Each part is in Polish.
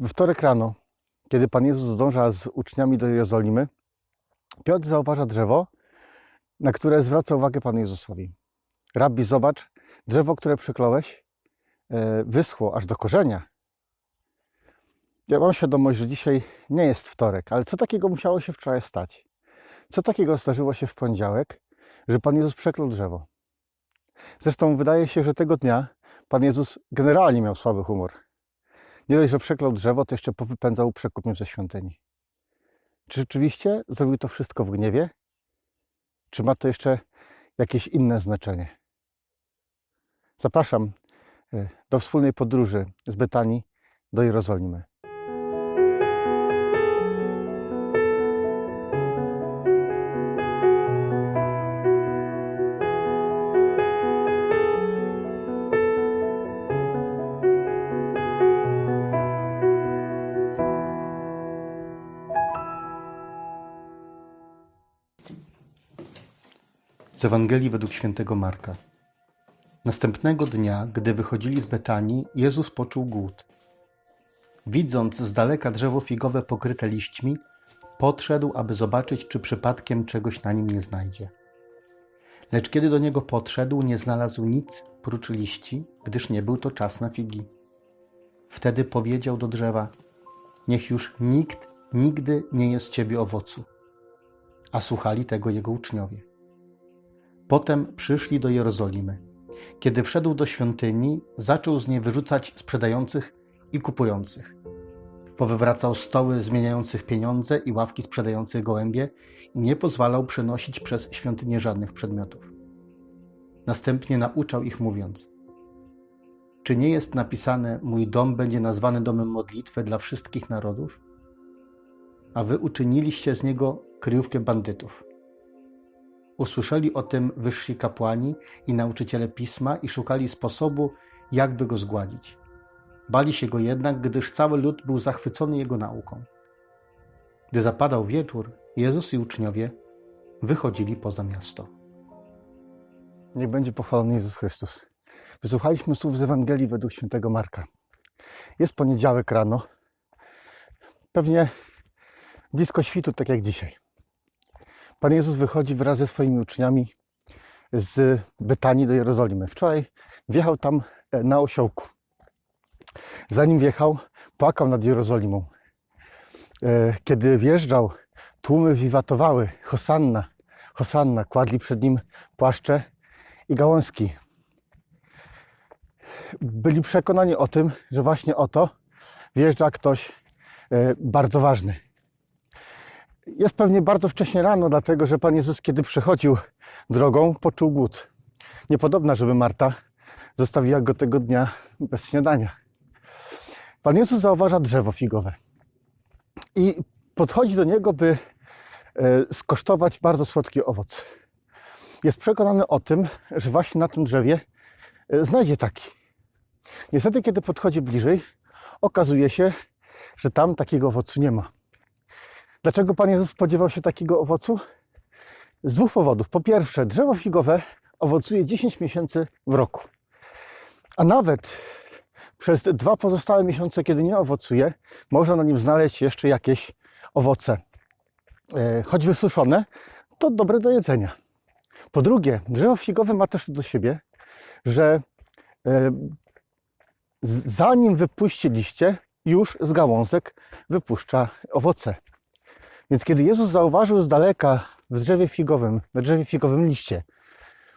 We wtorek rano, kiedy Pan Jezus zdąża z uczniami do Jerozolimy, Piotr zauważa drzewo, na które zwraca uwagę Panu Jezusowi. Rabbi, zobacz, drzewo, które przykląłeś, e, wyschło aż do korzenia. Ja mam świadomość, że dzisiaj nie jest wtorek, ale co takiego musiało się wczoraj stać? Co takiego zdarzyło się w poniedziałek, że Pan Jezus przeklął drzewo? Zresztą wydaje się, że tego dnia Pan Jezus generalnie miał słaby humor. Nie dość, że przeklął drzewo, to jeszcze powypędzał przekupniów ze świątyni. Czy rzeczywiście zrobił to wszystko w gniewie? Czy ma to jeszcze jakieś inne znaczenie? Zapraszam e, do wspólnej podróży z Betanii do Jerozolimy. Z Ewangelii według świętego Marka. Następnego dnia, gdy wychodzili z Betanii, Jezus poczuł głód. Widząc z daleka drzewo figowe pokryte liśćmi, podszedł, aby zobaczyć, czy przypadkiem czegoś na nim nie znajdzie. Lecz kiedy do niego podszedł, nie znalazł nic prócz liści, gdyż nie był to czas na figi. Wtedy powiedział do drzewa: Niech już nikt nigdy nie jest ciebie owocu. A słuchali tego jego uczniowie. Potem przyszli do Jerozolimy. Kiedy wszedł do świątyni, zaczął z niej wyrzucać sprzedających i kupujących. Powywracał stoły zmieniających pieniądze i ławki sprzedających gołębie i nie pozwalał przenosić przez świątynię żadnych przedmiotów. Następnie nauczał ich mówiąc: Czy nie jest napisane: Mój dom będzie nazwany domem modlitwy dla wszystkich narodów? A wy uczyniliście z niego kryjówkę bandytów. Usłyszeli o tym wyżsi kapłani i nauczyciele pisma i szukali sposobu, jakby go zgładzić. Bali się go jednak, gdyż cały lud był zachwycony jego nauką. Gdy zapadał wieczór, Jezus i uczniowie wychodzili poza miasto. Niech będzie pochwalony Jezus Chrystus. Wysłuchaliśmy słów z Ewangelii według świętego Marka. Jest poniedziałek rano, pewnie blisko świtu, tak jak dzisiaj. Pan Jezus wychodzi wraz ze swoimi uczniami z Betanii do Jerozolimy. Wczoraj wjechał tam e, na osiołku. Zanim wjechał, płakał nad Jerozolimą. E, Kiedy wjeżdżał, tłumy wiwatowały. Hosanna, Hosanna. Kładli przed nim płaszcze i gałązki. Byli przekonani o tym, że właśnie oto wjeżdża ktoś e, bardzo ważny. Jest pewnie bardzo wcześnie rano, dlatego że Pan Jezus, kiedy przechodził drogą, poczuł głód. Niepodobna, żeby Marta zostawiła go tego dnia bez śniadania. Pan Jezus zauważa drzewo figowe i podchodzi do niego, by e, skosztować bardzo słodki owoc. Jest przekonany o tym, że właśnie na tym drzewie e, znajdzie taki. Niestety, kiedy podchodzi bliżej, okazuje się, że tam takiego owocu nie ma. Dlaczego Pan Jezus spodziewał się takiego owocu? Z dwóch powodów. Po pierwsze, drzewo figowe owocuje 10 miesięcy w roku. A nawet przez dwa pozostałe miesiące, kiedy nie owocuje, można na nim znaleźć jeszcze jakieś owoce. E, Choć wysuszone, to dobre do jedzenia. Po drugie, drzewo figowe ma też do siebie, że e, zanim wypuści liście, już z gałązek wypuszcza owoce. Więc kiedy Jezus zauważył z daleka w drzewie figowym, na drzewie figowym liście,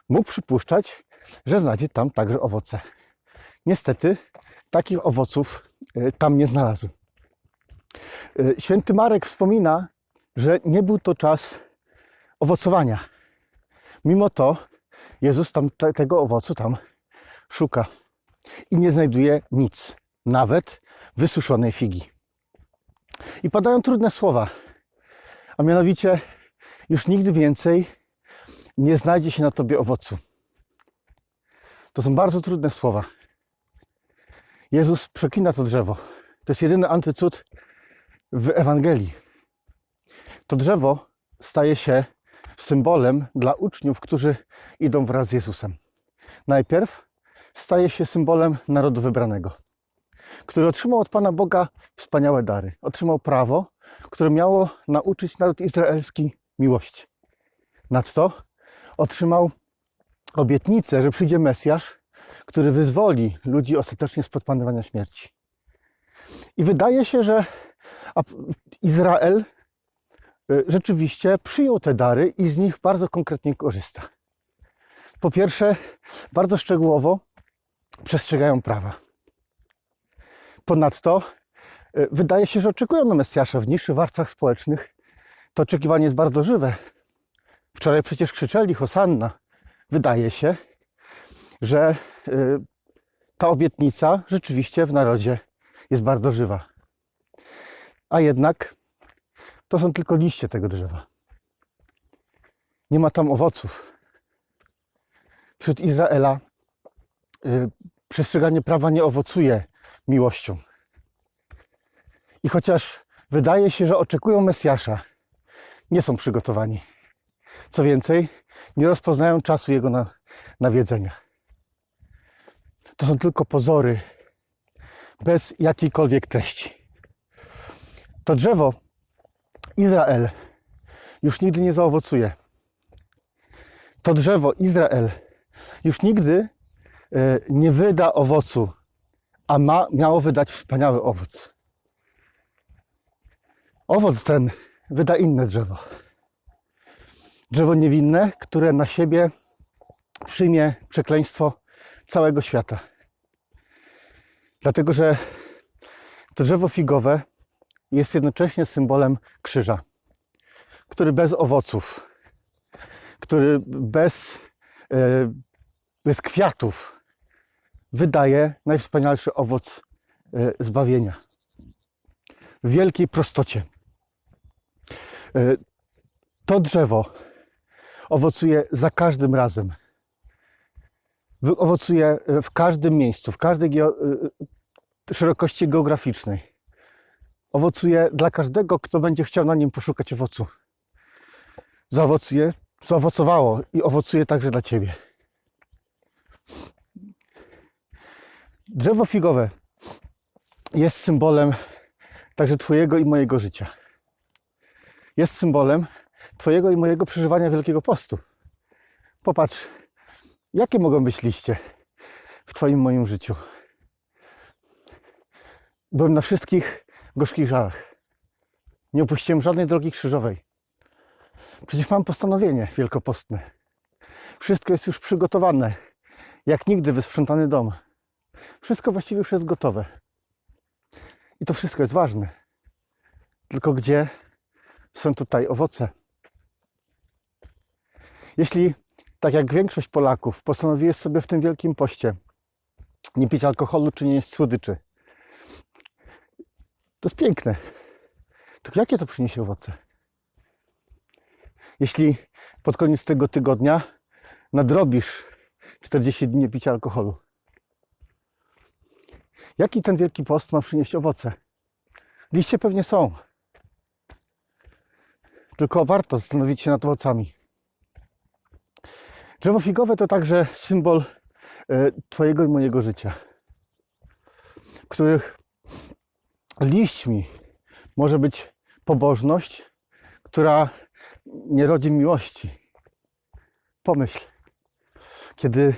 mógł przypuszczać, że znajdzie tam także owoce. Niestety takich owoców e, tam nie znalazł. E, Święty Marek wspomina, że nie był to czas owocowania. Mimo to Jezus tam te, tego owocu tam szuka i nie znajduje nic, nawet wysuszonej figi. I padają trudne słowa, a mianowicie już nigdy więcej nie znajdzie się na tobie owocu. To są bardzo trudne słowa. Jezus przeklina to drzewo. To jest jedyny antycud w Ewangelii. To drzewo staje się symbolem dla uczniów, którzy idą wraz z Jezusem. Najpierw staje się symbolem narodu wybranego. który otrzymał od Pana Boga wspaniałe dary. Otrzymał prawo, które miało nauczyć naród izraelski miłości. Nadto otrzymał obietnicę, że przyjdzie Mesjasz, który wyzwoli ludzi ostatecznie spod panowania śmierci. I wydaje się, że Izrael y, rzeczywiście przyjął te dary i z nich bardzo konkretnie korzysta. Po pierwsze, bardzo szczegółowo przestrzegają prawa. Ponadto wydaje się, że oczekują na Mesjasza w niższych warstwach społecznych. To oczekiwanie jest bardzo żywe. Wczoraj przecież krzyczeli Hosanna. Wydaje się, że y, ta obietnica rzeczywiście w narodzie jest bardzo żywa. A jednak to są tylko liście tego drzewa. Nie ma tam owoców. Wśród Izraela y, przestrzeganie prawa nie owocuje miłością. I chociaż wydaje się, że oczekują Mesjasza, nie są przygotowani. Co więcej, nie rozpoznają czasu jego na, nawiedzenia. To są tylko pozory, bez jakiejkolwiek treści. To drzewo Izrael już nigdy nie zaowocuje. To drzewo Izrael już nigdy e, nie wyda owocu, a ma, miało wydać wspaniały owoc. Owoc ten wyda inne drzewo. Drzewo niewinne, które na siebie przyjmie przekleństwo całego świata. Dlatego, że to drzewo figowe jest jednocześnie symbolem krzyża, który bez owoców, który bez, e, bez kwiatów wydaje najwspanialszy owoc e, zbawienia. W wielkiej prostocie. E, To drzewo owocuje za każdym razem. Owocuje e, w każdym miejscu, w każdej geo- e, szerokości geograficznej. Owocuje dla każdego, kto będzie chciał na nim poszukać owocu. Zaowocuje, zaowocowało i owocuje także dla Ciebie. Drzewo figowe jest symbolem także Twojego i mojego życia. Jest symbolem Twojego i mojego przeżywania Wielkiego Postu. Popatrz, jakie mogą być liście w Twoim moim życiu. Byłem na wszystkich gorzkich żalach. Nie opuściłem żadnej drogi krzyżowej. Przecież mam postanowienie wielkopostne. Wszystko jest już przygotowane. Jak nigdy wysprzątany dom. Wszystko właściwie już jest gotowe. I to wszystko jest ważne. Tylko gdzie są tutaj owoce? Jeśli, tak jak większość Polaków, postanowiłeś sobie w tym wielkim poście nie pić alkoholu czy nie jeść słodyczy, to jest piękne. Tylko jakie to przyniesie owoce? Jeśli pod koniec tego tygodnia nadrobisz 40 dni picia alkoholu, jaki ten wielki post ma przynieść owoce? Liście pewnie są. Tylko warto zastanowić się nad owocami. Drzewo figowe to także symbol e, Twojego i mojego życia, których liśćmi może być pobożność, która nie rodzi miłości. Pomyśl, kiedy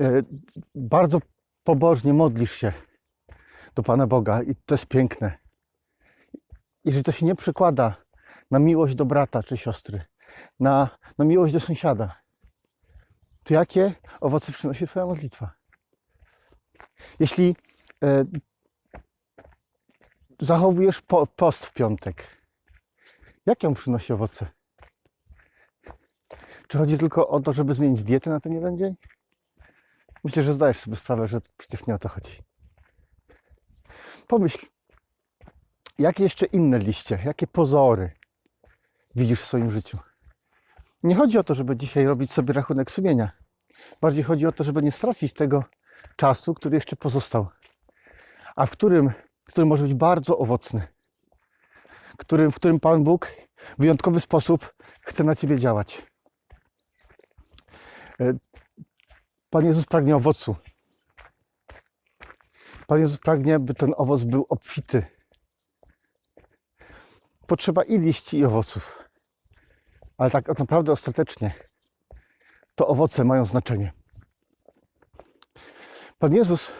e, bardzo pobożnie modlisz się do Pana Boga i to jest piękne. Jeżeli to się nie przekłada na miłość do brata czy siostry, na, na miłość do sąsiada, to jakie owoce przynosi Twoja modlitwa? Jeśli e, zachowujesz po, post w piątek, jakie on przynosi owoce? Czy chodzi tylko o to, żeby zmienić dietę na ten jeden dzień? Myślę, że zdajesz sobie sprawę, że przecież nie o to chodzi. Pomyśl, jakie jeszcze inne liście, jakie pozory widzisz w swoim życiu? Nie chodzi o to, żeby dzisiaj robić sobie rachunek sumienia. Bardziej chodzi o to, żeby nie stracić tego czasu, który jeszcze pozostał, a w którym, który może być bardzo owocny, którym, w którym Pan Bóg w wyjątkowy sposób chce na Ciebie działać. E, Pan Jezus pragnie owocu. Pan Jezus pragnie, by ten owoc był obfity. Potrzeba i liści, i owoców. Ale tak naprawdę ostatecznie to owoce mają znaczenie. Pan Jezus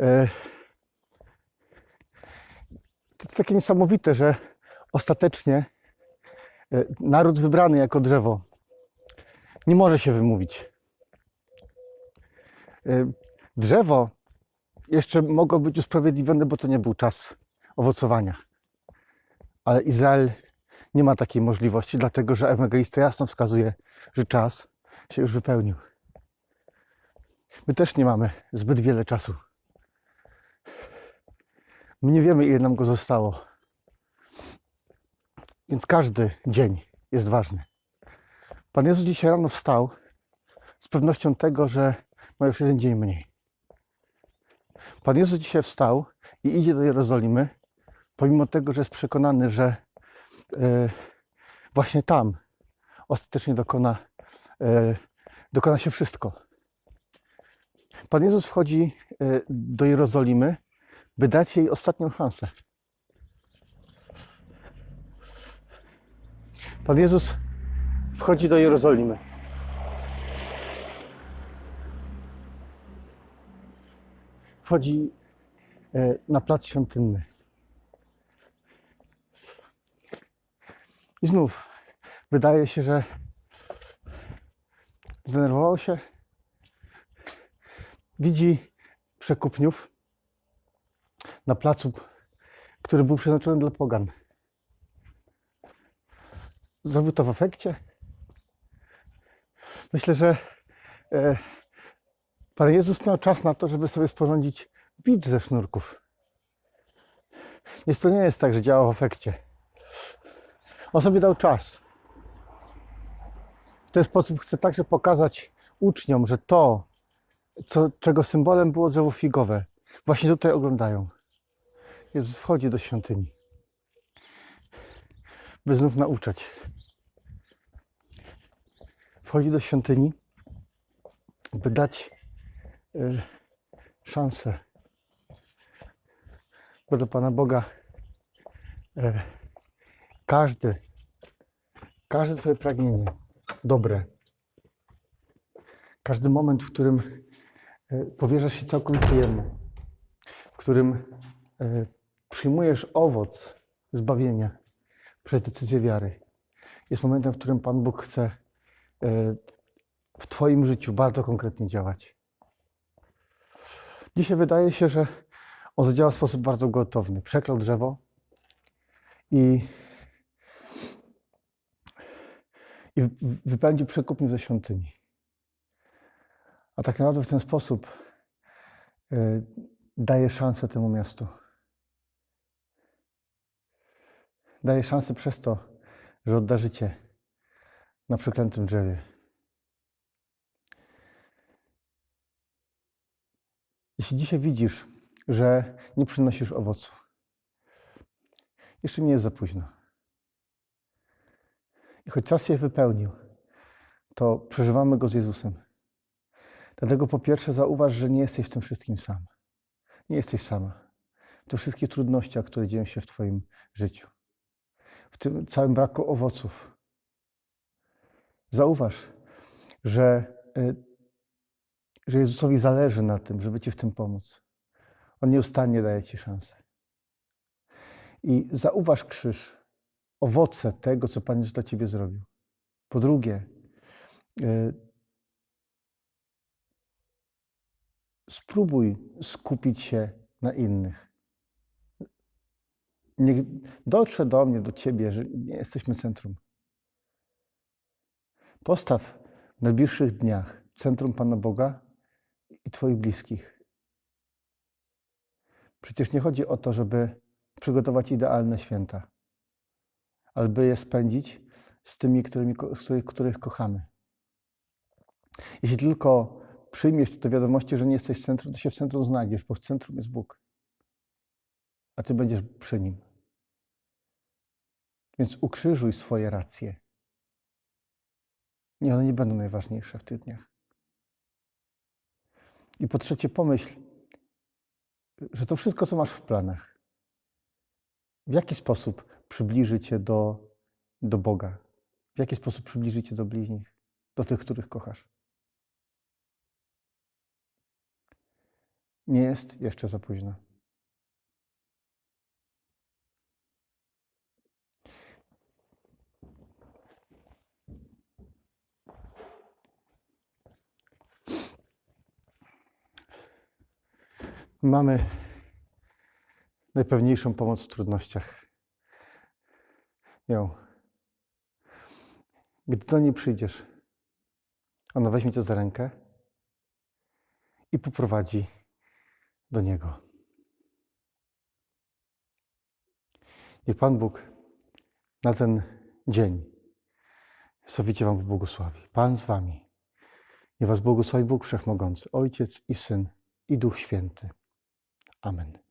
e, to jest takie niesamowite, że ostatecznie e, naród wybrany jako drzewo nie może się wymówić. E, Drzewo jeszcze mogło być usprawiedliwione, bo to nie był czas owocowania. Ale Izrael nie ma takiej możliwości, dlatego że ewangelista jasno wskazuje, że czas się już wypełnił. My też nie mamy zbyt wiele czasu. My nie wiemy, ile nam go zostało. Więc każdy dzień jest ważny. Pan Jezus dzisiaj rano wstał z pewnością tego, że ma już jeden dzień mniej. Pan Jezus dzisiaj wstał i idzie do Jerozolimy, pomimo tego, że jest przekonany, że właśnie tam ostatecznie dokona, e, dokona się wszystko. Pan Jezus wchodzi e, do Jerozolimy, by dać jej ostatnią szansę. Pan Jezus wchodzi do Jerozolimy. Wchodzi e, na plac świątynny. I znów wydaje się, że zdenerwował się. Widzi przekupniów na placu, który był przeznaczony dla pogan. Zrobił to w efekcie. Myślę, że e, Pan Jezus miał czas na to, żeby sobie sporządzić bicz ze sznurków. Więc to nie jest tak, że działa w efekcie. On sobie dał czas. W ten sposób chce także pokazać uczniom, że to, co, czego symbolem było drzewo figowe, właśnie tutaj oglądają. Jezus wchodzi do świątyni, by znów nauczać. Wchodzi do świątyni, by dać y, szansę. Bo do Pana Boga y, każdy, każde Twoje pragnienie. Dobre, każdy moment, w którym y, powierzasz się całkowicie Jemu, w którym y, przyjmujesz owoc zbawienia przez decyzję wiary, jest momentem, w którym Pan Bóg chce y, w Twoim życiu bardzo konkretnie działać. Dzisiaj wydaje się, że on zadziała w sposób bardzo gwałtowny. Przeklął drzewo i, i wypędził przekupniów ze świątyni. A tak naprawdę w ten sposób y, daje szansę temu miastu. Daje szansę przez to, że odda życie na przeklętym drzewie. Jeśli dzisiaj widzisz, że nie przynosisz owocu, jeszcze nie jest za późno. I choć czas się wypełnił, to przeżywamy go z Jezusem. Dlatego po pierwsze zauważ, że nie jesteś w tym wszystkim sam. Nie jesteś sama. To wszystkie trudności, które dzieją się w Twoim życiu. W tym całym braku owoców. Zauważ, że, y, że Jezusowi zależy na tym, żeby Ci w tym pomóc. On nieustannie daje Ci szansę. I zauważ krzyż, owoce tego, co Pan dla Ciebie zrobił. Po drugie, y, spróbuj skupić się na innych. Niech dotrze do mnie, do Ciebie, że nie jesteśmy centrum. Postaw w najbliższych dniach centrum Pana Boga i Twoich bliskich. Przecież nie chodzi o to, żeby przygotować idealne święta, ale by je spędzić z tymi, którymi, których, których kochamy. Jeśli tylko przyjmiesz do wiadomości, że nie jesteś w centrum, to się w centrum znajdziesz, bo w centrum jest Bóg. A ty będziesz przy nim. Więc ukrzyżuj swoje racje. Nie, one nie będą najważniejsze w tych dniach. I po trzecie, pomyśl, że to wszystko, co masz w planach, w jaki sposób przybliży cię do, do Boga? W jaki sposób przybliży cię do bliźnich, do tych, których kochasz? Nie jest jeszcze za późno. Mamy najpewniejszą pomoc w trudnościach. Ją. Gdy do niej przyjdziesz, ona weźmie cię za rękę i poprowadzi do Niego. Niech Pan Bóg na ten dzień sowicie Wam błogosławi. Pan z Wami. Niech Was błogosławi Bóg Wszechmogący, Ojciec i Syn i Duch Święty. Amen.